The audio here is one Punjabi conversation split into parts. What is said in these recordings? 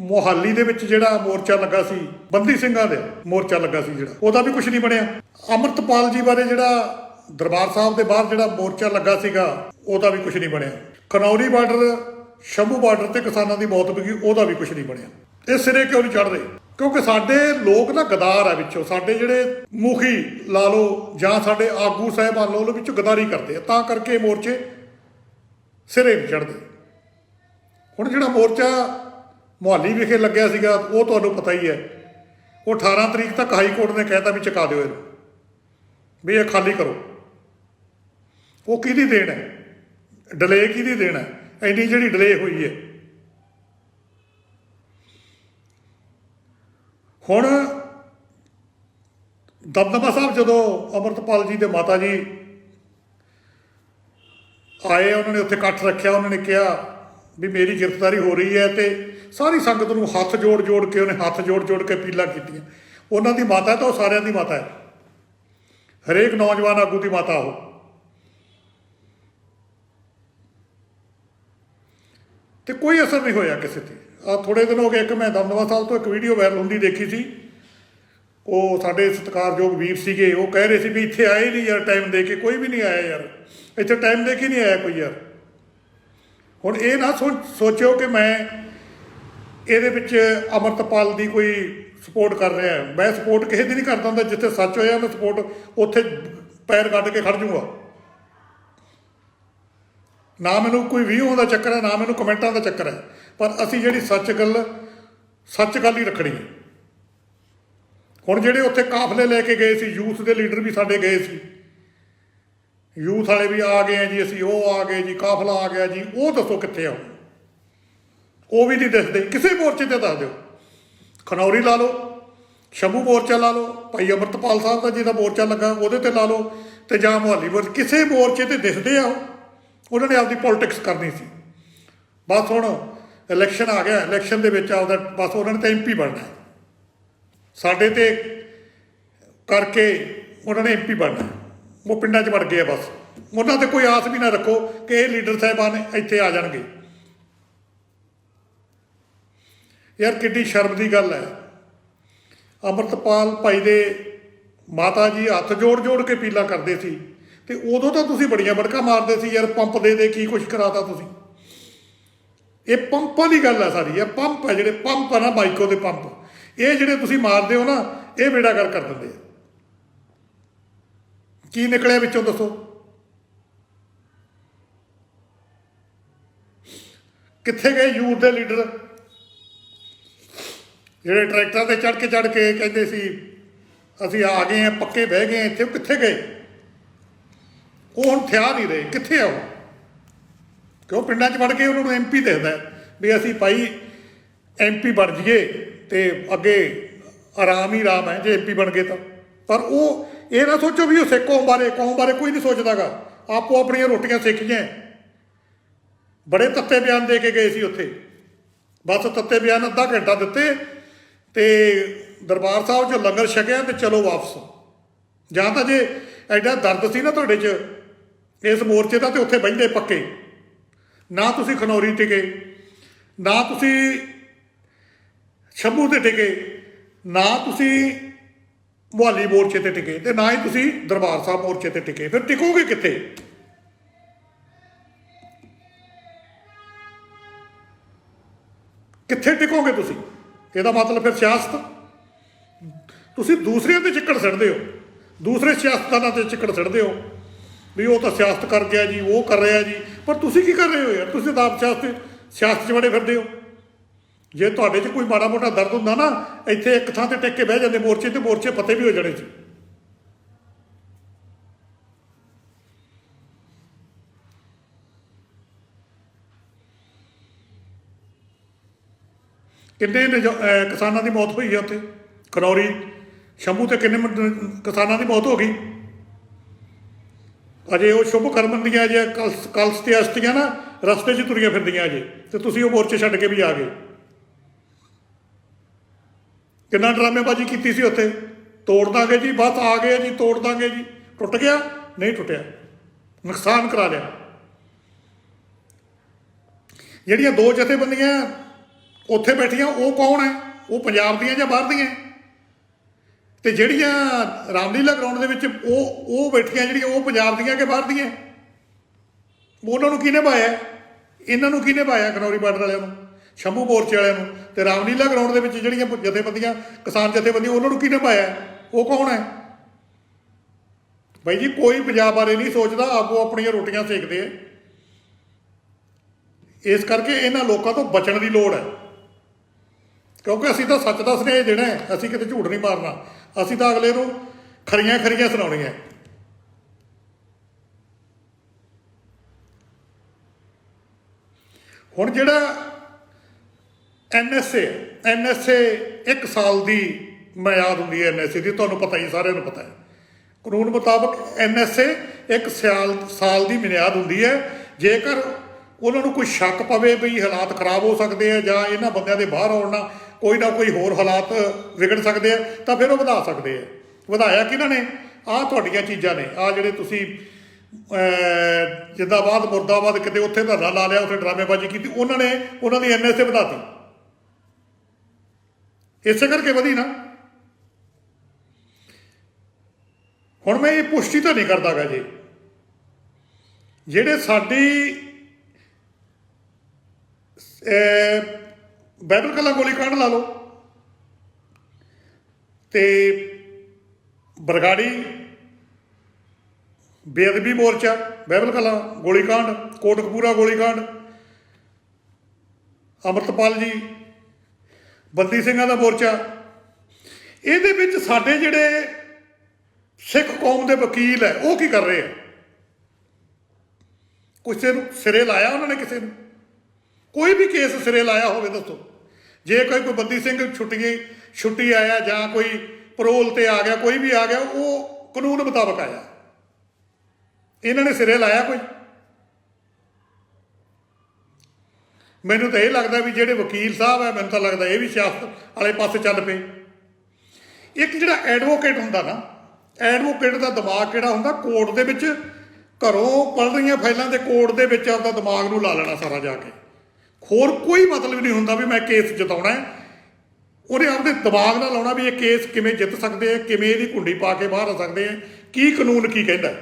ਮੋਹਾਲੀ ਦੇ ਵਿੱਚ ਜਿਹੜਾ ਮੋਰਚਾ ਲੱਗਾ ਸੀ, ਬੰਦੀ ਸਿੰਘਾਂ ਦੇ ਮੋਰਚਾ ਲੱਗਾ ਸੀ ਜਿਹੜਾ, ਉਹਦਾ ਵੀ ਕੁਝ ਨਹੀਂ ਬਣਿਆ। ਅਮਰਤਪਾਲ ਜੀ ਬਾਰੇ ਜਿਹੜਾ ਦਰਬਾਰ ਸਾਹਿਬ ਦੇ ਬਾਹਰ ਜਿਹੜਾ ਮੋਰਚਾ ਲੱਗਾ ਸੀਗਾ, ਉਹਦਾ ਵੀ ਕੁਝ ਨਹੀਂ ਬਣਿਆ। ਖਨੌਰੀ ਬਾਰਡਰ, ਸ਼ੰਭੂ ਬਾਰਡਰ ਤੇ ਕਿਸਾਨਾਂ ਦੀ ਮੌਤ ਵੀ ਗਈ, ਉਹਦਾ ਵੀ ਕੁਝ ਨਹੀਂ ਬਣਿਆ। ਇਹ ਸਿਰੇ ਕਿਉਂ ਨਹੀਂ ਚੜ੍ਹਦੇ? ਕਿਉਂਕਿ ਸਾਡੇ ਲੋਕ ਨਾ ਗਦਾਰ ਆ ਵਿੱਚੋਂ, ਸਾਡੇ ਜਿਹੜੇ ਮੁਖੀ ਲਾ ਲਓ, ਜਾਂ ਸਾਡੇ ਆਗੂ ਸਾਹਿਬਾਨ ਲਾ ਲਓ ਵਿੱਚੋਂ ਗਦਾਰੀ ਕਰਦੇ ਆ। ਤਾਂ ਕਰਕੇ ਮੋਰਚੇ ਸਿਰੇ ਨਹੀਂ ਚੜ੍ਹਦੇ। ਹੁਣ ਜਿਹੜਾ ਮੋਰਚਾ ਮੁਹਾਲੀ ਵਿਖੇ ਲੱਗਿਆ ਸੀਗਾ, ਉਹ ਤੁਹਾਨੂੰ ਪਤਾ ਹੀ ਹੈ। ਉਹ 18 ਤਰੀਕ ਤੱਕ ਹਾਈ ਕੋਰਟ ਨੇ ਕਹਿਤਾ ਵੀ ਚੁਕਾ ਦਿਓ ਇਹਨੂੰ। ਵੀ ਇਹ ਖਾਲੀ ਕਰੋ। ਉਹ ਕਿਹਦੀ ਦੇਣ ਹੈ? ਡਿਲੇ ਕਿਹਦੀ ਦੇਣ ਹੈ? ਐਡੀ ਜਿਹੜੀ ਡਿਲੇ ਹੋਈ ਹੈ। ਹੁਣ ਦਮਦਮਾ ਸਾਹਿਬ ਜਦੋਂ ਅਮਰਤਪਾਲ ਜੀ ਦੇ ਮਾਤਾ ਜੀ ਆਏ, ਉਹਨਾਂ ਨੇ ਉੱਥੇ ਇਕੱਠ ਰੱਖਿਆ, ਉਹਨਾਂ ਨੇ ਕਿਹਾ ਵੀ ਮੇਰੀ ਗ੍ਰਿਫਤਾਰੀ ਹੋ ਰਹੀ ਹੈ ਤੇ ਸਾਰੀ ਸੰਗਤ ਨੂੰ ਹੱਥ ਜੋੜ ਜੋੜ ਕੇ ਉਹਨੇ ਹੱਥ ਜੋੜ ਜੋੜ ਕੇ ਅਪੀਲਾਂ ਕੀਤੀਆਂ। ਉਹਨਾਂ ਦੀ ਮਾਤਾ ਤਾਂ ਉਹ ਸਾਰਿਆਂ ਦੀ ਮਾਤਾ ਹੈ। ਹਰੇਕ ਨੌਜਵਾਨ ਆਗੂ ਦੀ ਮਾਤਾ ਉਹ। ਤੇ ਕੋਈ ਅਸਰ ਨਹੀਂ ਹੋਇਆ ਕਿਸੇ ਤੇ। ਆ ਥੋੜੇ ਦਿਨ ਹੋ ਗਏ, ਇੱਕ ਮੈਂ ਦਮਦਮਾ ਸਾਹਿਬ ਤੋਂ ਇੱਕ ਵੀਡੀਓ ਵਾਇਰਲ ਹੁੰਦੀ ਦੇਖੀ ਸੀ। ਉਹ ਸਾਡੇ ਸਤਿਕਾਰਯੋਗ ਵੀਰ ਸੀਗੇ, ਉਹ ਕਹਿ ਰਹੇ ਸੀ ਵੀ ਇੱਥੇ ਆਏ ਨਹੀਂ ਯਾਰ ਟਾਈਮ ਦੇ ਕੇ। ਕੋਈ ਵੀ ਨਹੀਂ ਆਇਆ ਯਾਰ। ਇੱਥੇ ਟਾਈਮ ਦੇ ਕੇ ਨਹੀਂ ਆਇਆ ਕੋਈ ਯਾਰ। ਹੁਣ ਇਹ ਨਾ ਸੋਚ- ਸੋਚਿਓ ਕਿ ਮੈਂ ਇਹਦੇ ਵਿੱਚ ਅਮਰਤਪਾਲ ਦੀ ਕੋਈ ਸਪੋਰਟ ਕਰ ਰਿਹਾ ਮੈਂ ਸਪੋਰਟ ਕਿਸੇ ਦੀ ਨਹੀਂ ਕਰਦਾ ਹੁੰਦਾ, ਜਿੱਥੇ ਸੱਚ ਹੋਇਆ ਮੈਂ ਸਪੋਰਟ ਉੱਥੇ ਪੈਰ ਕੱਢ ਕੇ ਖੜ ਜਾਊਗਾ ਨਾ ਮੈਨੂੰ ਕੋਈ ਵਿਊ ਦਾ ਚੱਕਰ ਹੈ, ਨਾ ਮੈਨੂੰ ਕਮੈਂਟਾਂ ਦਾ ਚੱਕਰ ਹੈ। ਪਰ ਅਸੀਂ ਜਿਹੜੀ ਸੱਚ ਗੱਲ ਸੱਚ ਗੱਲ ਹੀ ਰੱਖਣੀ ਹੈ। ਹੁਣ ਜਿਹੜੇ ਉੱਥੇ ਕਾਫਲੇ ਲੈ ਕੇ ਗਏ ਸੀ, ਯੂਥ ਦੇ ਲੀਡਰ ਵੀ ਸਾਡੇ ਗਏ ਸੀ। ਯੂਥ ਵਾਲੇ ਵੀ ਆ ਗਏ ਆ ਜੀ, ਅਸੀਂ ਉਹ ਆ ਗਏ ਜੀ, ਕਾਫਲਾ ਆ ਗਿਆ ਜੀ, ਉਹ ਦੱਸੋ ਕਿੱਥੇ ਆ ਉਹ? ਵੀ ਨਹੀਂ ਦੱਸਦੇ, ਕਿਸੇ ਮੋਰਚੇ ਤੇ ਦੱਸ ਦਿਓ। ਖਨੌਰੀ ਲਾ ਲਓ, ਸ਼ੰਭੂ ਮੋਰਚਾ ਲਾ ਲਓ, ਭਾਈ ਅਮਰਤਪਾਲ ਸਾਹਿਬ ਦਾ ਜਿਹਦਾ ਮੋਰਚਾ ਲੱਗਾ, ਉਹਦੇ ਤੇ ਲਾ ਲਓ, ਤੇ ਜਾਂ ਮੁਹਾਲੀ ਮੋਰਚੇ, ਕਿਸੇ ਮੋਰਚੇ ਤੇ ਦਿਸਦੇ ਆ ਉਹ। ਉਹਨਾਂ ਨੇ ਆਪਦੀ ਪੋਲਿਟਿਕਸ ਕਰਨੀ ਸੀ। ਬਸ ਹੁਣ ਇਲੈਕਸ਼ਨ ਆ ਗਿਆ ਇਲੈਕਸ਼ਨ ਦੇ ਵਿੱਚ ਆਪਦਾ, ਬਸ ਉਹਨਾਂ ਨੇ ਤਾਂ ਐਮਪੀ ਬਣਨਾ ਸਾਡੇ ਤੇ ਕਰਕੇ ਉਹਨਾਂ ਨੇ ਐਮਪੀ ਬਣਨਾ ਉਹ ਪਿੰਡਾਂ 'ਚ ਵੜ ਗਏ ਆ ਬਸ। ਉਹਨਾਂ ਤੇ ਕੋਈ ਆਸ ਵੀ ਨਾ ਰੱਖੋ ਕਿ ਇਹ ਲੀਡਰ ਸਾਹਿਬਾਨ ਇੱਥੇ ਆ ਜਾਣਗੇ। ਯਾਰ ਕਿੱਡੀ ਸ਼ਰਮ ਦੀ ਗੱਲ ਹੈ। ਅਮਰਤਪਾਲ ਭਾਈ ਦੇ ਮਾਤਾ ਜੀ ਹੱਥ ਜੋੜ ਜੋੜ ਕੇ ਪੀਲਾ ਕਰਦੇ ਸੀ ਤੇ ਉਦੋਂ ਤਾਂ ਤੁਸੀਂ ਬੜੀਆਂ ਬੜਕਾ ਮਾਰਦੇ ਸੀ ਯਾਰ, ਪੰਪ ਦੇ ਦੇ, ਕੀ ਕੁਛ ਕਰਾਤਾ ਤੁਸੀਂ। ਇਹ ਪੰਪਾਂ ਦੀ ਗੱਲ ਹੈ ਸਾਰੀ, ਇਹ ਪੰਪ ਹੈ ਜਿਹੜੇ ਪੰਪ ਆ ਨਾ ਬਾਈਕੋ ਦੇ ਪੰਪ। ਇਹ ਜਿਹੜੇ ਤੁਸੀਂ ਮਾਰਦੇ ਹੋ ਨਾ, ਇਹ ਬੇੜਾ ਕਰ ਕਰ ਦਿੰਦੇ ਆ। ਕੀ ਨਿਕਲਿਆ ਵਿੱਚੋਂ ਦੱਸੋ? ਕਿੱਥੇ ਗਏ ਯੂਥ ਦੇ ਲੀਡਰ? ਜਿਹੜੇ ਟਰੈਕਟਰਾਂ ਤੇ ਚੜ ਕੇ ਚੜ ਕੇ ਕਹਿੰਦੇ ਸੀ, ਅਸੀਂ ਆ ਗਏ ਆ ਪੱਕੇ ਬਹਿ ਗਏ ਆ ਇੱਥੇ ਉਹ ਕਿੱਥੇ ਗਏ? ਉਹ ਹੁਣ ਥਿਆ ਨਹੀਂ ਰਹੇ, ਕਿੱਥੇ ਆ ਉਹ? ਕਿਉਂ ਪਿੰਡਾਂ 'ਚ ਵੜ ਕੇ ਉਹਨਾਂ ਨੂੰ ਐਮਪੀ ਦੇਖਦਾ ਹੈ ਵੀ ਅਸੀਂ ਭਾਈ ਐਮਪੀ ਬਣ ਜਾਈਏ ਤੇ ਅੱਗੇ ਆਰਾਮ ਹੀ ਆਰਾਮ ਹੈ, ਜੇ ਐਮਪੀ ਬਣ ਗਏ ਤਾਂ। ਪਰ ਉਹ ਇਹ ਨਾ ਸੋਚੋ ਵੀ ਉਹ ਸਿੱਖ ਕੌਮ ਬਾਰੇ ਕੌਮ ਬਾਰੇ ਕੋਈ ਨਹੀਂ ਸੋਚਦਾਗਾ। ਆਪੋ ਆਪਣੀਆਂ ਰੋਟੀਆਂ ਸਿੱਖੀਆਂ। ਬੜੇ ਤੱਤੇ ਬਿਆਨ ਦੇ ਕੇ ਗਏ ਸੀ ਉੱਥੇ। ਬਸ ਤੱਤੇ ਬਿਆਨ ਅੱਧਾ ਘੰਟਾ ਦਿੱਤੇ ਤੇ ਦਰਬਾਰ ਸਾਹਿਬ 'ਚ ਲੰਗਰ ਛਕਿਆ ਤੇ ਚਲੋ ਵਾਪਸ। ਜਾਂ ਤਾਂ ਜੇ ਐਡਾ ਦਰਦ ਸੀ ਨਾ ਤੁਹਾਡੇ 'ਚ, ਇਸ ਮੋਰਚੇ ਦਾ ਤੇ ਉੱਥੇ ਬੈਠੇ ਪੱਕੇ। ਨਾ ਤੁਸੀਂ ਖਨੌਰੀ ਟਿਕੇ, ਨਾ ਤੁਸੀਂ ਸ਼ੰਭੂ ਤੇ ਟਿਕੇ, ਨਾ ਤੁਸੀਂ ਮੁਹਾਲੀ ਮੋਰਚੇ ਤੇ ਟਿਕੇ ਤੇ ਨਾ ਹੀ ਤੁਸੀਂ ਦਰਬਾਰ ਸਾਹਿਬ ਮੋਰਚੇ ਤੇ ਟਿਕੇ। ਫਿਰ ਟਿਕੋਗੇ ਕਿੱਥੇ? ਕਿੱਥੇ ਟਿਕੋਗੇ ਤੁਸੀਂ? ਇਹਦਾ ਮਤਲਬ ਫਿਰ ਸਿਆਸਤ? ਤੁਸੀਂ ਦੂਸਰਿਆਂ ਤੇ ਚਿੱਕੜ ਛੱਡਦੇ ਹੋ। ਦੂਸਰੇ ਸਿਆਸਤਦਾਨਾਂ ਤੇ ਚਿੱਕੜ ਛੱਡਦੇ ਹੋ। ਵੀ ਉਹ ਤਾਂ ਸਿਆਸਤ ਕਰ ਗਿਆ ਜੀ, ਉਹ ਕਰ ਰਿਹਾ ਜੀ। ਪਰ ਤੁਸੀਂ ਕੀ ਕਰ ਰਹੇ ਹੋ ਯਾਰ? ਤੁਸੀਂ ਤਾਂ ਆਪ ਸਿਆਸਤ ਸਿਆਸਤ 'ਚ ਬੜੇ ਫਿਰਦੇ ਹੋ। ਜੇ ਤੁਹਾਡੇ 'ਚ ਕੋਈ ਮਾੜਾ ਮੋਟਾ ਦਰਦ ਹੁੰਦਾ ਨਾ, ਇੱਥੇ ਇੱਕ ਥਾਂ ਤੇ ਟਿਕ ਕੇ ਬਹਿ ਜਾਂਦੇ ਮੋਰਚੇ ਤੇ ਮੋਰਚੇ ਪੱਤੇ ਵੀ ਹੋ ਜਾਣੇ ਸੀ ਕਿੰਨੇ ਕਿਸਾਨਾਂ ਦੀ ਮੌਤ ਹੋਈ ਹੈ ਉੱਥੇ? ਖਨੌਰੀ ਸ਼ੰਭੂ ਤੇ ਕਿੰਨੇ ਕਿਸਾਨਾਂ ਦੀ ਮੌਤ ਹੋ ਗਈ? ਅਜੇ ਉਹ ਸ਼ੁਭ ਕਰਮ ਦੀਆਂ ਜੇ ਕਲਸ ਕਲਸ ਤੇ ਅਸਤੀਆਂ ਨਾ, ਰਸਤੇ 'ਚ ਤੁਰੀਆਂ ਫਿਰਦੀਆਂ ਅਜੇ ਤੇ ਤੁਸੀਂ ਉਹ ਮੋਰਚੇ ਛੱਡ ਕੇ ਵੀ ਆ ਗਏ। ਕਿੰਨਾ ਡਰਾਮੇਬਾਜ਼ੀ ਕੀਤੀ ਸੀ ਉੱਥੇ? ਤੋੜ ਦਾਂਗੇ ਜੀ, ਬਸ ਆ ਗਏ ਜੀ, ਤੋੜ ਦਾਂਗੇ ਜੀ। ਟੁੱਟ ਗਿਆ? ਨਹੀਂ ਟੁੱਟਿਆ। ਨੁਕਸਾਨ ਕਰਾ ਲਿਆ। ਜਿਹੜੀਆਂ ਦੋ ਜਥੇਬੰਦੀਆਂ ਉੱਥੇ ਬੈਠੀਆਂ, ਉਹ ਕੌਣ ਹੈ? ਉਹ ਪੰਜਾਬ ਦੀਆਂ ਜਾਂ ਬਾਹਰ ਦੀਆਂ? ਹੈ? ਤੇ ਜਿਹੜੀਆਂ ਰਾਮਲੀਲਾ ਗਰਾਊਂਡ ਦੇ ਵਿੱਚ ਉਹ ਉਹ ਬੈਠੀਆਂ ਜਿਹੜੀਆਂ, ਉਹ ਪੰਜਾਬ ਦੀਆਂ ਕਿ ਬਾਹਰ ਦੀਆਂ? ਉਹਨਾਂ ਨੂੰ ਕਿਹਨੇ ਪਾਇਆ? ਇਹਨਾਂ ਨੂੰ ਕਿਹਨੇ ਪਾਇਆ? ਕਨੌਰੀ ਬਾਰਡਰ ਵਾਲਿਆਂ ਨੂੰ? ਸ਼ੰਭੂ ਮੋਰਚੇ ਵਾਲਿਆਂ ਨੂੰ ਤੇ ਰਾਮਲੀਲਾ ਗਰਾਊਂਡ ਦੇ ਵਿੱਚ ਜਿਹੜੀਆਂ ਜਥੇਬੰਦੀਆਂ, ਕਿਸਾਨ ਜਥੇਬੰਦੀਆਂ ਉਹਨਾਂ ਨੂੰ ਕਿਹਨੇ ਪਾਇਆ? ਉਹ ਕੌਣ ਹੈ? ਬਾਈ ਜੀ, ਕੋਈ ਪੰਜਾਬ ਬਾਰੇ ਨਹੀਂ ਸੋਚਦਾ, ਆਪੋ ਆਪਣੀਆਂ ਰੋਟੀਆਂ ਸੇਕਦੇ ਆ। ਇਸ ਕਰਕੇ ਇਹਨਾਂ ਲੋਕਾਂ ਤੋਂ ਬਚਣ ਦੀ ਲੋੜ ਹੈ। ਕਿਉਂਕਿ ਅਸੀਂ ਤਾਂ ਸੱਚ ਦਾ ਸੁਨੇਹਾ ਦੇਣਾ ਹੈ, ਅਸੀਂ ਕਿਤੇ ਝੂਠ ਨਹੀਂ ਮਾਰਨਾ। ਅਸੀਂ ਤਾਂ ਅਗਲੇ ਨੂੰ ਖਰੀਆਂ ਖਰੀਆਂ ਸੁਣਾਉਣੀਆਂ। ਹੁਣ ਜਿਹੜਾ ਐਨਐਸਏ ਐਨਐਸਏ 1 ਸਾਲ ਦੀ ਮਿਆਦ ਹੁੰਦੀ ਹੈ ਐਨਐਸਏ ਦੀ ਤੁਹਾਨੂੰ ਪਤਾ ਹੀ ਸਾਰਿਆਂ ਨੂੰ ਪਤਾ ਹੈ। ਕਾਨੂੰਨ ਮੁਤਾਬਕ ਐਨਐਸਏ ਇੱਕ ਸਾਲ ਸਾਲ ਦੀ ਮਿਆਦ ਹੁੰਦੀ ਹੈ। ਜੇਕਰ ਉਹਨਾਂ ਨੂੰ ਕੋਈ ਸ਼ੱਕ ਪਵੇ ਵੀ ਹਾਲਾਤ ਖਰਾਬ ਹੋ ਸਕਦੇ ਆ ਜਾਂ ਇਹਨਾਂ ਬੰਦਿਆਂ ਦੇ ਬਾਹਰ ਆਉਣ ਨਾਲ ਕੋਈ ਨਾ ਕੋਈ ਹੋਰ ਹਾਲਾਤ ਵਿਗੜ ਸਕਦੇ ਆ ਤਾਂ ਫਿਰ ਉਹ ਵਧਾ ਸਕਦੇ ਆ। ਵਧਾਇਆ ਕਿਹਨਾਂ ਨੇ? ਆਹ ਤੁਹਾਡੀਆਂ ਚੀਜ਼ਾਂ ਨੇ। ਆਹ ਜਿਹੜੇ ਤੁਸੀਂ ਅਹ, ਜਿੰਦਾਬਾਦ ਮੁਰਦਾਬਾਦ ਕਿਤੇ ਉੱਥੇ ਧਰਨਾ ਲਾ ਲਿਆ ਉੱਥੇ ਡਰਾਮੇਬਾਜ਼ੀ ਕੀਤੀ ਉਹਨਾਂ ਨੇ ਉਹਨਾਂ ਦੀ ਐਨਐਸਏ ਵਧਾਤੀ। ਇਸੇ ਕਰਕੇ ਵਧੀ ਨਾ। ਹੁਣ ਮੈਂ ਇਹ ਪੁਸ਼ਟੀ ਤਾਂ ਨਹੀਂ ਕਰਦਾਗਾ ਜੀ। ਜਿਹੜੇ ਸਾਡੀ ਅਹ, ਕਲਾ ਗੋਲੀ ਕਾਂਡ ਲਾ ਲਓ ਤੇ ਬਰਗਾੜੀ ਬੇਅਦਬੀ ਮੋਰਚਾ ਬਾਈਬਲ ਕਲਾ ਗੋਲੀ ਕਾਂਡ ਕੋਟਕਪੂਰਾ ਗੋਲੀ ਅਮਰਤਪਾਲ ਜੀ ਬੰਦੀ ਸਿੰਘਾਂ ਦਾ ਮੋਰਚਾ। ਇਹਦੇ ਵਿੱਚ ਸਾਡੇ ਜਿਹੜੇ ਸਿੱਖ ਕੌਮ ਦੇ ਵਕੀਲ ਹੈ, ਉਹ ਕੀ ਕਰ ਰਹੇ ਆ? ਕਿਸੇ ਨੂੰ ਸਿਰੇ ਲਾਇਆ ਉਹਨਾਂ ਨੇ ਕਿਸੇ ਨੂੰ? ਕੋਈ ਵੀ ਕੇਸ ਸਿਰੇ ਲਾਇਆ ਹੋਵੇ, ਦੱਸੋ। ਜੇ ਕੋਈ ਕੋਈ ਬੰਦੀ ਸਿੰਘ ਛੁੱਟੀ ਛੁੱਟੀ ਆਇਆ ਜਾਂ ਕੋਈ ਪਰੋਲ ਤੇ ਆ ਗਿਆ, ਕੋਈ ਵੀ ਆ ਗਿਆ, ਉਹ ਕਾਨੂੰਨ ਮੁਤਾਬਕ ਆਇਆ। ਇਹਨਾਂ ਨੇ ਸਿਰੇ ਲਾਇਆ ਕੋਈ? ਮੈਨੂੰ ਤਾਂ ਇਹ ਲੱਗਦਾ ਵੀ ਜਿਹੜੇ ਵਕੀਲ ਸਾਹਿਬ ਹੈ ਮੈਨੂੰ ਤਾਂ ਲੱਗਦਾ ਇਹ ਵੀ ਸਿਆਸਤ ਵਾਲੇ ਪਾਸੇ ਚੱਲ ਪਏ। ਇੱਕ ਜਿਹੜਾ ਐਡਵੋਕੇਟ ਹੁੰਦਾ ਨਾ ਐਡਵੋਕੇਟ ਦਾ ਦਿਮਾਗ ਕਿਹੜਾ ਹੁੰਦਾ? ਕੋਰਟ ਦੇ ਵਿੱਚ ਘਰੋਂ ਪੜ ਰਹੀਆਂ ਫਾਈਲਾਂ ਦੇ ਕੋਰਟ ਦੇ ਵਿੱਚ ਆਪਦਾ ਦਿਮਾਗ ਨੂੰ ਲਾ ਲੈਣਾ ਸਾਰਾ ਜਾ ਕੇ। ਹੋਰ ਕੋਈ ਮਤਲਬ ਨਹੀਂ ਹੁੰਦਾ ਵੀ ਮੈਂ ਕੇਸ ਜਿਤਾਉਣਾ ਹੈ। ਉਹਨੇ ਆਪਦੇ ਦਿਮਾਗ ਨਾਲ ਲਾਉਣਾ ਵੀ ਇਹ ਕੇਸ ਕਿਵੇਂ ਜਿੱਤ ਸਕਦੇ ਆ ਕਿਵੇਂ ਇਹਦੀ ਕੁੰਡੀ ਪਾ ਕੇ ਬਾਹਰ ਆ ਸਕਦੇ ਆ ਕੀ ਕਾਨੂੰਨ ਕੀ ਕਹਿੰਦਾ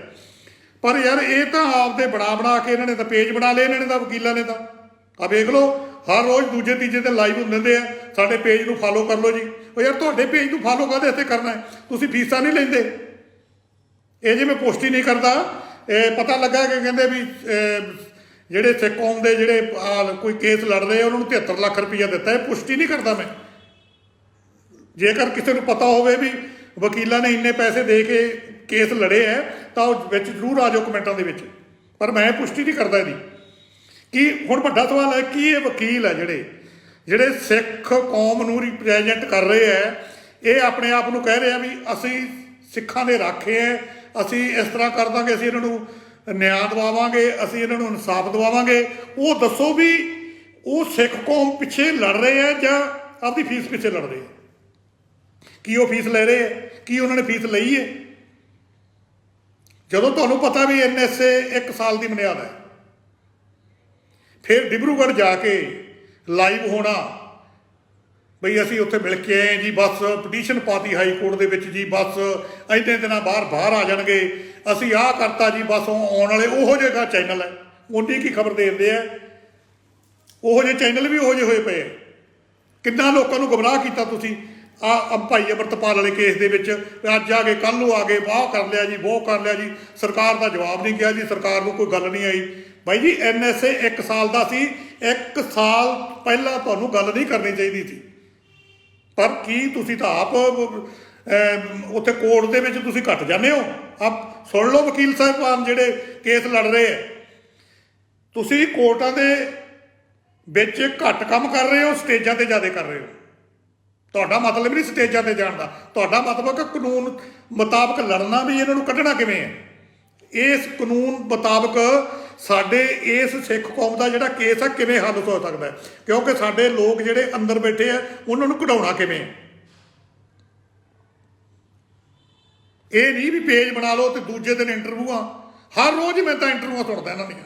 ਪਰ ਯਾਰ, ਇਹ ਤਾਂ ਆਪਦੇ ਬਣਾ ਬਣਾ ਕੇ ਇਹਨਾਂ ਨੇ ਤਾਂ ਪੇਜ ਬਣਾ ਲਏ ਇਹਨਾਂ ਨੇ ਤਾਂ, ਵਕੀਲਾਂ ਨੇ ਤਾਂ। ਆ ਵੇਖ ਲਓ, ਹਰ ਰੋਜ਼ ਦੂਜੇ, ਤੀਜੇ ਤੇ ਲਾਈਵ ਹੁੰਦੇ ਆ। ਸਾਡੇ ਪੇਜ ਨੂੰ ਫਾਲੋ ਕਰ ਲਓ ਜੀ। ਉਹ ਯਾਰ ਤੁਹਾਡੇ ਪੇਜ ਨੂੰ ਫਾਲੋ ਕਾਹਦੇ ਇੱਥੇ ਕਰਨਾ ਤੁਸੀਂ ਫੀਸਾਂ ਨਹੀਂ ਲੈਂਦੇ। ਇਹ ਜੇ ਮੈਂ ਪੋਸਟ ਹੀ ਨਹੀਂ ਕਰਦਾ, ਇਹ ਪਤਾ ਲੱਗਾ ਕਿ ਕਹਿੰਦੇ ਵੀ ਜਿਹੜੇ ਸਿੱਖ ਕੌਮ ਦੇ ਜਿਹੜੇ ਆਹ ਕੋਈ ਕੇਸ ਲੜ ਰਹੇ ਆ, ਉਹਨਾਂ ਨੂੰ 73 ਲੱਖ ਰੁਪਈਆ ਦਿੱਤਾ ਇਹ ਪੁਸ਼ਟੀ ਨਹੀਂ ਕਰਦਾ ਮੈਂ। ਜੇਕਰ ਕਿਸੇ ਨੂੰ ਪਤਾ ਹੋਵੇ ਵੀ ਵਕੀਲਾਂ ਨੇ ਇੰਨੇ ਪੈਸੇ ਦੇ ਕੇ ਕੇਸ ਲੜੇ ਐ ਤਾਂ ਉਹ ਵਿੱਚ ਜ਼ਰੂਰ ਆ ਜਾਓ ਕਮੈਂਟਾਂ ਦੇ ਵਿੱਚ। ਪਰ ਮੈਂ ਪੁਸ਼ਟੀ ਨਹੀਂ ਕਰਦਾ ਇਹਦੀ। ਕੀ ਹੁਣ ਵੱਡਾ ਸਵਾਲ ਹੈ, ਕਿ ਇਹ ਵਕੀਲ ਹੈ ਜਿਹੜੇ ਜਿਹੜੇ ਸਿੱਖ ਕੌਮ ਨੂੰ ਰਿਪਰੈਜ਼ੈਂਟ ਕਰ ਰਹੇ ਹੈ? ਇਹ ਆਪਣੇ ਆਪ ਨੂੰ ਕਹਿ ਰਹੇ ਆ ਵੀ ਅਸੀਂ ਸਿੱਖਾਂ ਦੇ ਰਾਖੇ ਐ ਅਸੀਂ ਇਸ ਤਰ੍ਹਾਂ ਕਰ ਦਾਂਗੇ, ਅਸੀਂ ਇਹਨਾਂ ਨੂੰ ਨਿਆਂ ਦਿਵਾਵਾਂਗੇ, ਅਸੀਂ ਇਹਨਾਂ ਨੂੰ ਇਨਸਾਫ ਦਿਵਾਵਾਂਗੇ। ਉਹ ਦੱਸੋ ਵੀ ਉਹ ਸਿੱਖ ਕੌਮ ਪਿੱਛੇ ਲੜ ਰਹੇ ਆ ਜਾਂ ਆਪਦੀ ਫੀਸ ਪਿੱਛੇ ਲੜ ਰਹੇ ਆ ਕੀ ਉਹ ਫੀਸ ਲੈ ਰਹੇ ਹੈ? ਕੀ ਉਹਨਾਂ ਨੇ ਫੀਸ ਲਈ ਹੈ? ਜਦੋਂ ਤੁਹਾਨੂੰ ਪਤਾ ਵੀ ਐਨਐਸਏ 1 ਸਾਲ ਦੀ ਬੁਨਿਆਦ ਹੈ ਫਿਰ ਡਿਬਰੂਗੜ੍ਹ ਜਾ ਕੇ ਲਾਈਵ ਹੋਣਾ। ਬਈ ਅਸੀਂ ਉੱਥੇ ਮਿਲ ਕੇ ਆਏ ਜੀ, ਬਸ ਪਟੀਸ਼ਨ ਪਾਤੀ ਹਾਈ ਕੋਰਟ ਦੇ ਵਿੱਚ ਜੀ, ਬਸ ਇੰਨੇ ਦਿਨਾਂ ਬਾਹਰ ਬਾਹਰ ਆ ਜਾਣਗੇ। ਅਸੀਂ ਆਹ ਕਰਤਾ ਜੀ, ਬਸ ਉਹ ਆਉਣ ਵਾਲੇ, ਉਹੋ ਜਿਹੇ ਚੈਨਲ ਹੈ। ਉਹਦੀ ਕੀ ਖਬਰ ਦੇ ਦਿੰਦੇ ਆ? ਉਹੋ ਜਿਹੇ ਚੈਨਲ ਵੀ ਉਹੋ ਜਿਹੇ ਹੋਏ ਪਏ ਆ। ਕਿੰਨਾ ਲੋਕਾਂ ਨੂੰ ਗਮਰਾਹ ਕੀਤਾ ਤੁਸੀਂ? ਆ ਭਾਈ ਅਮਰਤਪਾਲ ਵਾਲੇ ਕੇਸ ਦੇ ਵਿੱਚ ਅੱਜ ਆ ਗਏ ਕੱਲ ਨੂੰ ਆ ਗਏ ਵਾਹ ਕਰ ਲਿਆ ਜੀ ਉਹ ਕਰ ਲਿਆ ਜੀ। ਸਰਕਾਰ ਦਾ ਜਵਾਬ ਨਹੀਂ ਗਿਆ ਜੀ, ਸਰਕਾਰ ਨੂੰ ਕੋਈ ਗੱਲ ਨਹੀਂ ਆਈ। ਬਾਈ ਜੀ ਐਨਐਸਏ 1 ਸਾਲ ਦਾ ਸੀ 1 ਸਾਲ ਪਹਿਲਾਂ ਤੁਹਾਨੂੰ ਗੱਲ ਨਹੀਂ ਕਰਨੀ ਚਾਹੀਦੀ ਸੀ। ਪਰ ਕੀ ਤੁਸੀਂ ਤਾਂ ਆਪ ਉੱਥੇ ਕੋਰਟ ਦੇ ਵਿੱਚ ਤੁਸੀਂ ਘਟ ਜਾਂਦੇ ਹੋ? ਆਪ ਸੁਣ ਲਓ ਵਕੀਲ ਸਾਹਿਬਾਨ ਜਿਹੜੇ ਕੇਸ ਲੜ ਰਹੇ ਆ। ਤੁਸੀਂ ਕੋਰਟਾਂ ਦੇ ਵਿੱਚ ਘੱਟ ਕੰਮ ਕਰ ਰਹੇ ਹੋ, ਸਟੇਜਾਂ ਤੇ ਜ਼ਿਆਦਾ ਕਰ ਰਹੇ ਹੋ? ਤੁਹਾਡਾ ਮਤਲਬ ਨਹੀਂ ਸਟੇਜਾਂ ਤੇ ਜਾਣ ਦਾ। ਤੁਹਾਡਾ ਮਤਲਬ ਹੈ ਕਿ ਕਾਨੂੰਨ ਮੁਤਾਬਕ ਲੜਨਾ ਵੀ ਇਹਨਾਂ ਨੂੰ ਕੱਢਣਾ ਕਿਵੇਂ ਹੈ ਇਸ ਕਾਨੂੰਨ ਮੁਤਾਬਕ ਸਾਡੇ ਇਸ ਸਿੱਖ ਕੌਮ ਦਾ ਜਿਹੜਾ ਕੇਸ ਆ, ਕਿਵੇਂ ਹੱਲ ਹੋ ਸਕਦਾ ਕਿਉਂਕਿ ਸਾਡੇ ਲੋਕ ਜਿਹੜੇ ਅੰਦਰ ਬੈਠੇ ਆ, ਉਹਨਾਂ ਨੂੰ ਕਢਾਉਣਾ ਕਿਵੇਂ ਇਹ ਨਹੀਂ ਵੀ ਪੇਜ ਬਣਾ ਲਓ ਤੇ ਦੂਜੇ ਦਿਨ ਇੰਟਰਵਿਊਆਂ ਹਰ ਰੋਜ਼ ਮੈਂ ਤਾਂ ਇੰਟਰਵਿਊਆਂ ਸੁਣਦਾ ਇਹਨਾਂ ਦੀਆਂ।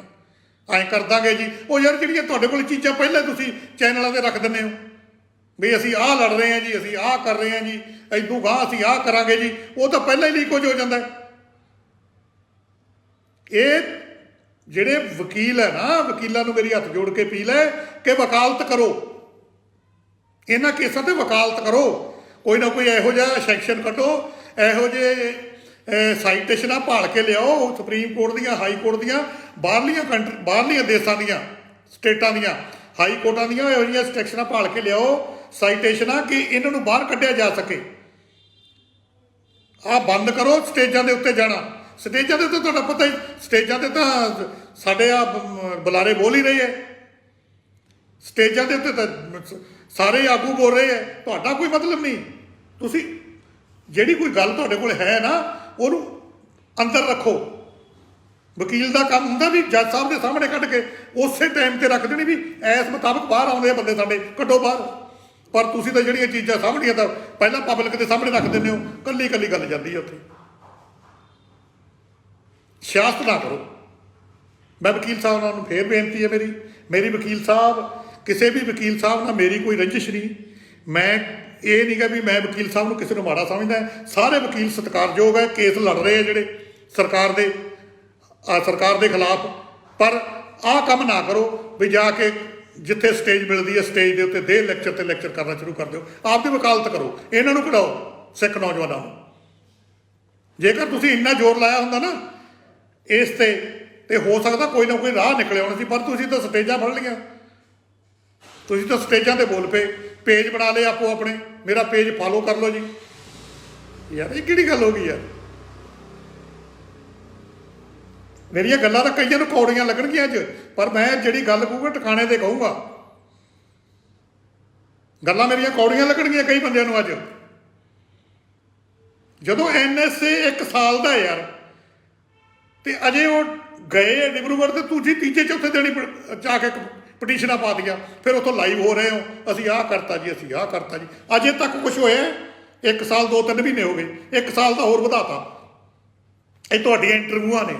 ਐਂ ਕਰ ਦਾਂਗੇ ਜੀ। ਉਹ ਯਾਰ ਜਿਹੜੀਆਂ ਤੁਹਾਡੇ ਕੋਲ ਚੀਜ਼ਾਂ ਪਹਿਲਾਂ ਤੁਸੀਂ ਚੈਨਲਾਂ ਤੇ ਰੱਖ ਦਿੰਦੇ ਹੋ। ਵੀ ਅਸੀਂ ਆਹ ਲੜ ਰਹੇ ਹਾਂ ਜੀ, ਅਸੀਂ ਆਹ ਕਰ ਰਹੇ ਹਾਂ ਜੀ। ਇਦੋਂ ਗਾਂ ਅਸੀਂ ਆਹ ਕਰਾਂਗੇ ਜੀ। ਉਹ ਤਾਂ ਪਹਿਲਾਂ ਹੀ ਲੀਕ ਹੋ ਜਾਂਦਾ ਇਹ ਜਿਹੜੇ ਵਕੀਲ ਹੈ ਨਾ, ਵਕੀਲਾਂ ਨੂੰ ਮੇਰੀ ਹੱਥ ਜੋੜ ਕੇ ਅਪੀਲ ਹੈ ਕਿ ਵਕਾਲਤ ਕਰੋ। ਇਹਨਾਂ ਕੇਸਾਂ ਤੇ ਵਕਾਲਤ ਕਰੋ। ਕੋਈ ਨਾ ਕੋਈ ਇਹੋ ਜਿਹਾ ਸੈਕਸ਼ਨ ਕੱਢੋ, ਇਹੋ ਜਿਹੇ ਸਾਈਟੇਸ਼ਨਾਂ ਭਾਲ ਕੇ ਲਿਆਓ, ਸੁਪਰੀਮ ਕੋਰਟ ਦੀਆਂ, ਹਾਈ ਕੋਰਟ ਦੀਆਂ, ਬਾਹਰਲੀਆਂ ਕੰਟਰੀ ਬਾਹਰਲੀਆਂ ਦੇਸ਼ਾਂ ਦੀਆਂ, ਸਟੇਟਾਂ ਦੀਆਂ, ਹਾਈ ਕੋਰਟਾਂ ਦੀਆਂ, ਇਹੋ ਜਿਹੀਆਂ ਸੈਕਸ਼ਨਾਂ ਭਾਲ ਕੇ ਲਿਆਓ ਸਾਈਟੇਸ਼ਨਾਂ ਕਿ ਇਹਨਾਂ ਨੂੰ ਬਾਹਰ ਕੱਢਿਆ ਜਾ ਸਕੇ। ਆ ਬੰਦ ਕਰੋ, ਸਟੇਜਾਂ ਦੇ ਉੱਤੇ ਜਾਣਾ। ਸਟੇਜਾਂ ਦੇ ਤਾਂ ਤੁਹਾਡਾ ਪਤਾ ਹੀ, ਸਟੇਜਾਂ ਤੇ ਤਾਂ ਸਾਡੇ ਆ ਬੁਲਾਰੇ ਬੋਲ ਹੀ ਰਹੇ ਐ। ਸਟੇਜਾਂ ਦੇ ਉੱਤੇ ਤਾਂ ਸਾਰੇ ਆਗੂ ਬੋਲ ਰਹੇ ਐ। ਤੁਹਾਡਾ ਕੋਈ ਮਤਲਬ ਨਹੀਂ। ਤੁਸੀਂ ਜਿਹੜੀ ਕੋਈ ਗੱਲ ਤੁਹਾਡੇ ਕੋਲ ਹੈ ਨਾ, ਉਹਨੂੰ ਅੰਦਰ ਰੱਖੋ। ਵਕੀਲ ਦਾ ਕੰਮ ਹੁੰਦਾ ਵੀ ਜੱਜ ਸਾਹਿਬ ਦੇ ਸਾਹਮਣੇ ਕੱਢ ਕੇ ਉਸੇ ਟਾਈਮ ਤੇ ਰੱਖ ਦੇਣੀ ਵੀ ਐਸ ਮੁਤਾਬਕ ਬਾਹਰ ਆਉਂਦੇ ਆ ਬੰਦੇ ਸਾਡੇ, ਕੱਢੋ ਬਾਹਰ। ਪਰ ਤੁਸੀਂ ਤਾਂ ਜਿਹੜੀਆਂ ਚੀਜ਼ਾਂ ਸਾਹਮਣੀਆਂ ਤਾਂ ਪਹਿਲਾਂ ਪਬਲਿਕ ਦੇ ਸਾਹਮਣੇ ਰੱਖ ਦਿੰਦੇ ਹੋ। ਕੱਲੀ ਕੱਲੀ ਗੱਲ ਜਾਂਦੀ ਹੈ ਉੱਥੇ। ਸਿਆਸਤ ਨਾ ਕਰੋ। ਮੈਂ ਵਕੀਲ ਸਾਹਿਬ ਨਾਲ ਨੂੰ ਫੇਰ ਬੇਨਤੀ ਹੈ ਮੇਰੀ। ਮੇਰੀ ਵਕੀਲ ਸਾਹਿਬ, ਕਿਸੇ ਵੀ ਵਕੀਲ ਸਾਹਿਬ ਨਾਲ ਮੇਰੀ ਕੋਈ ਰੰਜਿਸ਼ ਨਹੀਂ। ਮੈਂ ਇਹ ਨਹੀਂ ਗਾ ਵੀ ਮੈਂ ਵਕੀਲ ਸਾਹਿਬ ਨੂੰ ਕਿਸੇ ਨੂੰ ਮਾੜਾ ਸਮਝਦਾ। ਸਾਰੇ ਵਕੀਲ ਸਤਿਕਾਰਯੋਗ ਹੈ, ਕੇਸ ਲੜ ਰਹੇ ਆ ਜਿਹੜੇ ਸਰਕਾਰ ਦੇ, ਆ ਸਰਕਾਰ ਦੇ ਖਿਲਾਫ। ਪਰ ਆਹ ਕੰਮ ਨਾ ਕਰੋ ਵੀ ਜਾ ਕੇ ਜਿੱਥੇ ਸਟੇਜ ਮਿਲਦੀ ਹੈ, ਸਟੇਜ ਦੇ ਉੱਤੇ ਦੇ ਲੈਕਚਰ ਤੇ ਲੈਕਚਰ ਕਰਨਾ ਸ਼ੁਰੂ ਕਰ ਦਿਓ। ਆਪ ਦੀ ਵਕਾਲਤ ਕਰੋ। ਇਹਨਾਂ ਨੂੰ ਕਢਾਓ ਸਿੱਖ ਨੌਜਵਾਨਾਂ ਨੂੰ। ਜੇਕਰ ਤੁਸੀਂ ਇੰਨਾ ਜ਼ੋਰ ਲਾਇਆ ਹੁੰਦਾ ਨਾ ਇਸ ਤੇ ਤੇ ਹੋ ਸਕਦਾ ਕੋਈ ਨਾ ਕੋਈ ਰਾਹ ਨਿਕਲੇ ਆਉਣਾ ਸੀ ਪਰ ਤੁਸੀਂ ਤਾਂ ਸਟੇਜਾਂ ਫੜ ਲਈਆਂ। ਤੁਸੀਂ ਤਾਂ ਸਟੇਜਾਂ ਤੇ ਬੋਲ ਪਏ ਪੇਜ ਬਣਾ ਲਏ ਆਪੋ ਆਪਣੇ, ਮੇਰਾ ਪੇਜ ਫਾਲੋ ਕਰ ਲਓ ਜੀ। ਯਾਰ, ਇਹ ਕਿਹੜੀ ਗੱਲ ਹੋ ਗਈ ਯਾਰ? ਮੇਰੀਆਂ ਗੱਲਾਂ ਤਾਂ ਕਈਆਂ ਨੂੰ ਕੌੜੀਆਂ ਲੱਗਣਗੀਆਂ ਅੱਜ, ਪਰ ਮੈਂ ਜਿਹੜੀ ਗੱਲ ਕਹੂੰਗਾ, ਟਿਕਾਣੇ ਤੇ ਕਹੂੰਗਾ। ਗੱਲਾਂ ਮੇਰੀਆਂ ਕੌੜੀਆਂ ਲੱਗਣਗੀਆਂ ਕਈ ਬੰਦਿਆਂ ਨੂੰ ਅੱਜ। ਜਦੋਂ ਐਨਐਸਏ 1 ਸਾਲ ਦਾ ਯਾਰ ਤੇ ਅਜੇ ਉਹ ਗਏ ਆ ਡਿਬਰੂਗੜ੍ਹ ਤੇ ਤੁਸੀਂ ਤੀਜੇ ਚੌਥੇ ਦਿਨ ਹੀ ਜਾ ਕੇ ਪਟੀਸ਼ਨਾਂ ਪਾ ਦੀਆਂ ਫਿਰ ਉੱਥੋਂ ਲਾਈਵ ਹੋ ਰਹੇ ਹੋ। ਅਸੀਂ ਆਹ ਕਰਤਾ ਜੀ, ਅਸੀਂ ਆਹ ਕਰਤਾ ਜੀ। ਅਜੇ ਤੱਕ ਕੁਝ ਹੋਇਆ ਇੱਕ ਸਾਲ ਦੋ ਤਿੰਨ ਮਹੀਨੇ ਹੋ ਗਏ। ਇੱਕ ਸਾਲ ਦਾ ਹੋਰ ਵਧਾਤਾ। ਇਹ ਤੁਹਾਡੀਆਂ ਇੰਟਰਵਿਊਆਂ ਨੇ।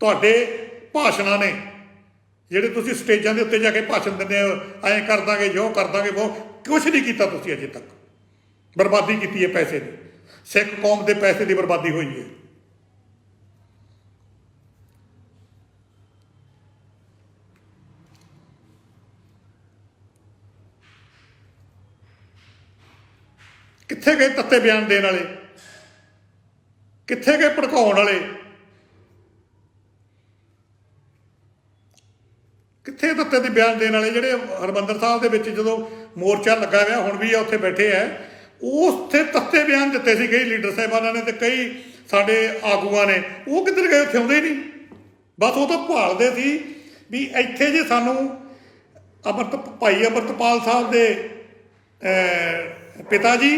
ਤੁਹਾਡੇ ਭਾਸ਼ਣਾਂ ਨੇ। ਜਿਹੜੇ ਤੁਸੀਂ ਸਟੇਜਾਂ ਦੇ ਉੱਤੇ ਜਾ ਕੇ ਭਾਸ਼ਣ ਦਿੰਦੇ ਹੋ, ਐਂ ਕਰ ਦਾਂਗੇ ਜੋ ਕਰ ਦਾਂਗੇ ਉਹ ਕੁਝ ਨਹੀਂ ਕੀਤਾ ਤੁਸੀਂ ਅਜੇ ਤੱਕ। ਬਰਬਾਦੀ ਕੀਤੀ ਹੈ ਪੈਸੇ ਦੀ। ਸਿੱਖ ਕੌਮ ਦੇ ਪੈਸੇ ਦੀ ਬਰਬਾਦੀ ਹੋਈ ਹੈ। ਕਿੱਥੇ ਗਏ ਤੱਤੇ ਬਿਆਨ ਦੇਣ ਵਾਲੇ? ਕਿੱਥੇ ਗਏ ਭੜਕਾਉਣ ਵਾਲੇ? ਕਿੱਥੇ ਤੱਤੇ ਦੇ ਬਿਆਨ ਦੇਣ ਵਾਲੇ ਜਿਹੜੇ ਹਰਮੰਦਰ ਸਾਹਿਬ ਦੇ ਵਿੱਚ ਜਦੋਂ ਮੋਰਚਾ ਲੱਗਾ ਹੋਇਆ, ਹੁਣ ਵੀ ਆ ਉੱਥੇ ਬੈਠੇ ਆ ਉਹ ਉੱਥੇ ਤੱਤੇ ਬਿਆਨ ਦਿੱਤੇ ਸੀ ਕਈ ਲੀਡਰ ਸਾਹਿਬਾਨਾਂ ਨੇ ਤੇ ਕਈ ਸਾਡੇ ਆਗੂਆਂ ਨੇ। ਉਹ ਕਿੱਧਰ ਗਏ? ਉੱਥੇ ਆਉਂਦੇ ਹੀ ਨਹੀਂ। ਬਸ ਉਹ ਤਾਂ ਭਾਲਦੇ ਸੀ ਵੀ ਇੱਥੇ ਜੇ ਸਾਨੂੰ ਅਮਰਤ, ਭਾਈ ਅਮਰਤਪਾਲ ਸਾਹਿਬ ਦੇ ਪਿਤਾ ਜੀ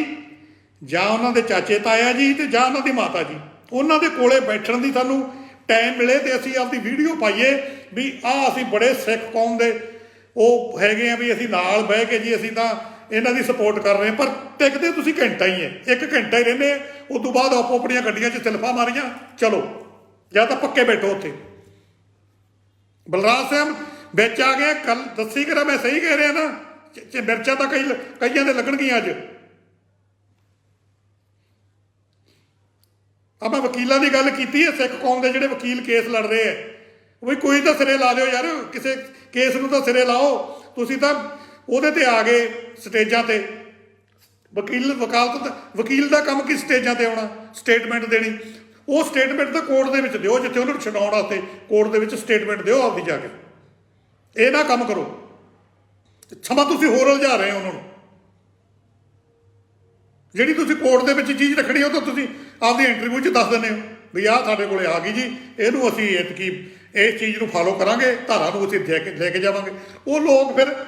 ਜਾਂ ਉਹਨਾਂ ਦੇ ਚਾਚੇ ਤਾਇਆ ਜੀ ਤੇ ਜਾਂ ਉਹਨਾਂ ਦੀ ਮਾਤਾ ਜੀ। ਉਹਨਾਂ ਦੇ ਕੋਲੇ ਬੈਠਣ ਦੀ ਸਾਨੂੰ ਟਾਈਮ ਮਿਲੇ ਤੇ ਅਸੀਂ ਆਪਦੀ ਵੀਡੀਓ ਪਾਈਏ ਵੀ ਆਹ ਅਸੀਂ ਬੜੇ ਸਿੱਖ ਕੌਮ ਦੇ। ਉਹ ਹੈਗੇ ਆ ਵੀ ਅਸੀਂ ਨਾਲ ਬਹਿ ਕੇ ਜੀ, ਅਸੀਂ ਤਾਂ ਇਹਨਾਂ ਦੀ ਸਪੋਰਟ ਕਰ ਰਹੇ ਹਾਂ। ਪਰ ਟਿਕਦੇ ਤੁਸੀਂ ਘੰਟਾ ਹੀ ਹੈ। ਇੱਕ ਘੰਟਾ ਹੀ ਰਹਿੰਦੇ ਉਸ ਤੋਂ ਬਾਅਦ ਆਪੋ ਆਪਣੀਆਂ ਗੱਡੀਆਂ 'ਚ ਸਿਲਫਾਂ ਮਾਰੀਆਂ। ਚਲੋ, ਜਾਂ ਤਾਂ ਪੱਕੇ ਬੈਠੋ ਉੱਥੇ। ਬਲਰਾਜ ਸਿੰਘ ਵਿੱਚ ਆ ਗਿਆ ਕੱਲ ਦੱਸੀ ਕਰਾਂ ਮੈਂ ਸਹੀ ਕਹਿ ਰਿਹਾ ਨਾ? ਮਿਰਚਾਂ ਤਾਂ ਕਈ ਕਈਆਂ ਦੇ ਲੱਗਣਗੀਆਂ ਅੱਜ। ਆਪਾਂ ਵਕੀਲਾਂ ਦੀ ਗੱਲ ਕੀਤੀ ਹੈ, ਸਿੱਖ ਕੌਮ ਦੇ ਜਿਹੜੇ ਵਕੀਲ ਕੇਸ ਲੜ ਰਹੇ ਆ ਵੀ ਕੋਈ ਤਾਂ ਸਿਰੇ ਲਾ ਦਿਓ ਯਾਰ, ਕਿਸੇ ਕੇਸ ਨੂੰ ਤਾਂ ਸਿਰੇ ਲਾਓ। ਤੁਸੀਂ ਤਾਂ ਉਹਦੇ ਤੇ ਆ ਗਏ ਸਟੇਜਾਂ ਤੇ। ਵਕੀਲ, ਵਕਾਲਤ ਦਾ- ਵਕੀਲ ਦਾ ਕੰਮ ਕੀ ਸਟੇਜਾਂ ਤੇ ਆਉਣਾ? ਸਟੇਟਮੈਂਟ ਦੇਣੀ। ਉਹ ਸਟੇਟਮੈਂਟ ਤਾਂ ਕੋਰਟ ਦੇ ਵਿੱਚ ਦਿਓ, ਜਿੱਥੇ ਉਹਨਾਂ ਨੂੰ ਛਡਾਉਣ ਵਾਸਤੇ ਕੋਰਟ ਦੇ ਵਿੱਚ ਸਟੇਟਮੈਂਟ ਦਿਓ ਆਪਦੀ ਜਾ ਕੇ। ਇਹ ਨਾ ਕੰਮ ਕਰੋ। ਸਮਾਂ ਤੁਸੀਂ ਹੋਰ ਉਲਝਾ ਰਹੇ ਹੋ ਉਹਨਾਂ ਨੂੰ। ਜਿਹੜੀ ਤੁਸੀਂ ਕੋਰਟ ਦੇ ਵਿੱਚ ਚੀਜ਼ ਰੱਖਣੀ ਉਹ ਤਾਂ ਤੁਸੀਂ ਆਪਦੀ ਇੰਟਰਵਿਊ 'ਚ ਦੱਸ ਦਿੰਦੇ ਹੋ ਵੀ ਆਹ ਸਾਡੇ ਕੋਲੇ ਆ ਗਈ ਜੀ, ਇਹਨੂੰ ਅਸੀਂ ਇਤਕੀ ਇਸ ਚੀਜ਼ ਨੂੰ ਫਾਲੋ ਕਰਾਂਗੇ, ਧਾਰਾ ਨੂੰ ਅਸੀਂ ਲੈ ਕੇ ਜਾਵਾਂਗੇ। ਉਹ ਲੋਕ ਫਿਰ,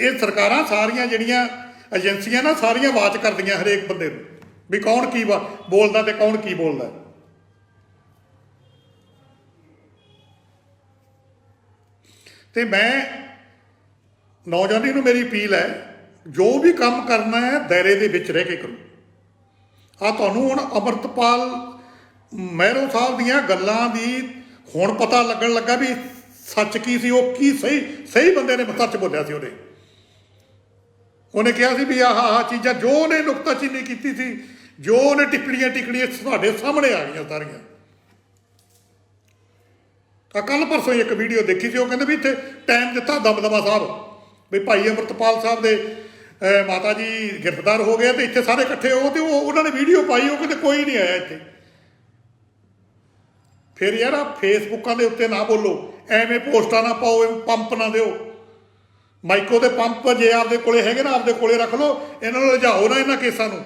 ਇਹ ਸਰਕਾਰਾਂ ਸਾਰੀਆਂ ਜਿਹੜੀਆਂ ਏਜੰਸੀਆਂ ਨਾ, ਸਾਰੀਆਂ ਵਾਚ ਕਰਦੀਆਂ ਹਰੇਕ ਬੰਦੇ ਨੂੰ ਵੀ ਕੌਣ ਕੀ ਵਾ- ਬੋਲਦਾ ਤੇ ਕੌਣ ਕੀ ਬੋਲਦਾ। ਤੇ ਮੈਂ ਨੌਜਵਾਨੀ ਨੂੰ ਮੇਰੀ ਅਪੀਲ ਹੈ ਜੋ ਵੀ ਕੰਮ ਕਰਨਾ ਹੈ, ਦਾਇਰੇ ਦੇ ਵਿੱਚ ਰਹਿ ਕੇ ਕਰੋ। ਆ ਤੁਹਾਨੂੰ ਹੁਣ ਅਮਰਤਪਾਲ ਮਹਿਰੋ ਸਾਹਿਬ ਦੀਆਂ ਗੱਲਾਂ ਦੀ ਹੁਣ ਪਤਾ ਲੱਗਣ ਲੱਗਾ ਵੀ ਸੱਚ ਕੀ ਸੀ, ਉਹ ਕੀ ਸਹੀ ਸਹੀ ਬੰਦੇ ਨੇ ਸੱਚ ਬੋਲਿਆ ਸੀ ਉਹਨੇ ਉਹਨੇ ਕਿਹਾ ਸੀ ਵੀ ਆਹ ਆਹ ਚੀਜ਼ਾਂ ਜੋ ਉਹਨੇ ਨੁਕਤਾਚੀਨੀ ਕੀਤੀ ਸੀ, ਜੋ ਉਹਨੇ ਟਿੱਪਣੀਆਂ ਟਿਕਣੀਆਂ ਤੁਹਾਡੇ ਸਾਹਮਣੇ ਆ ਗਈਆਂ ਸਾਰੀਆਂ। ਤਾਂ ਕੱਲ ਪਰਸੋਂ ਹੀ ਇੱਕ ਵੀਡੀਓ ਦੇਖੀ ਸੀ, ਉਹ ਕਹਿੰਦੇ ਵੀ ਇੱਥੇ ਟਾਈਮ ਦਿੱਤਾ ਦਮਦਮਾ ਸਾਹਿਬ, ਵੀ ਭਾਈ ਅਮਰਤਪਾਲ ਸਾਹਿਬ ਦੇ ਮਾਤਾ ਜੀ ਗ੍ਰਿਫਤਾਰ ਹੋ ਗਏ ਤੇ ਇੱਥੇ ਸਾਰੇ ਇਕੱਠੇ ਹੋ ਤੇ ਉਹ ਉਹਨਾਂ ਨੇ ਵੀਡੀਓ ਪਾਈ ਉਹ ਕਿਤੇ ਕੋਈ ਨਹੀਂ ਆਇਆ ਇੱਥੇ। ਫਿਰ ਯਾਰ ਆ ਫੇਸਬੁੱਕਾਂ ਦੇ ਉੱਤੇ ਨਾ ਬੋਲੋ, ਐਵੇਂ ਪੋਸਟਾਂ ਨਾ ਪਾਓ, ਐਵੇਂ ਪੰਪ ਨਾ ਦਿਓ। ਮਾਈਕੋ ਦੇ ਪੰਪ ਜੇ ਆਪਦੇ ਕੋਲੇ ਹੈਗੇ ਨਾ, ਆਪਦੇ ਕੋਲੇ ਰੱਖ ਲਓ, ਇਹਨਾਂ ਨੂੰ ਲਿਜਾਓ ਨਾ ਇਹਨਾਂ ਕੇਸਾਂ ਨੂੰ।